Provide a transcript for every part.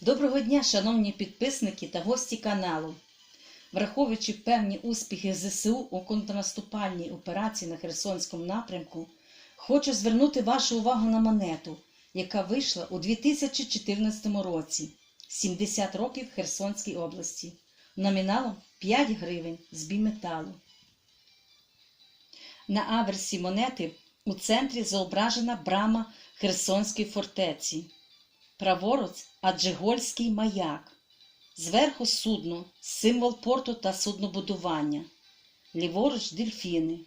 Доброго дня, шановні підписники та гості каналу. Враховуючи певні успіхи ЗСУ у контрнаступальній операції на Херсонському напрямку, хочу звернути вашу увагу на монету, яка вийшла у 2014 році 70 років Херсонській області, номіналом 5 гривень з біметалу. На аверсі монети у центрі зображена брама Херсонської фортеці. Праворуч Аджигольський маяк. Зверху судно, символ порту та суднобудування. Ліворуч дельфіни.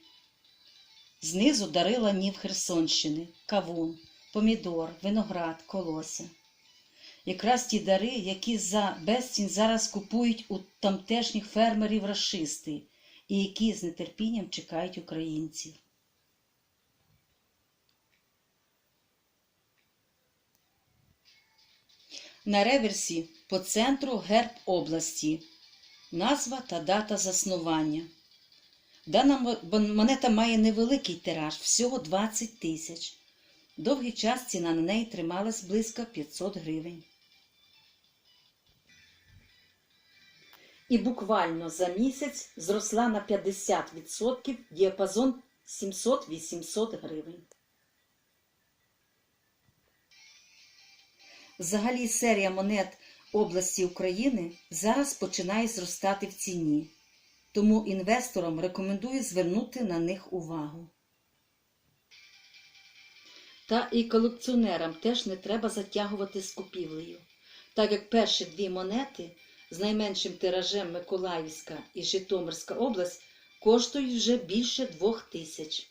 Знизу дарила нів Херсонщини, кавун, помідор, виноград, колося. Якраз ті дари, які за безцінь зараз купують у тамтешніх фермерів рашисти і які з нетерпінням чекають українців. На реверсі по центру герб області, назва та дата заснування. Дана монета має невеликий тираж, всього 20 тисяч. Довгий час ціна на неї трималась близько 500 гривень. І буквально за місяць зросла на 50% діапазон 700-800 гривень. Взагалі серія монет області України зараз починає зростати в ціні, тому інвесторам рекомендую звернути на них увагу. Та і колекціонерам теж не треба затягувати з купівлею, так як перші дві монети з найменшим тиражем Миколаївська і Житомирська область коштують вже більше двох тисяч.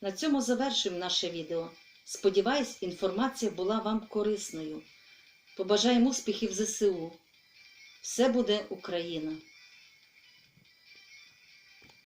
На цьому завершуємо наше відео. Сподіваюсь, інформація була вам корисною. Побажаємо успіхів ЗСУ. Все буде Україна!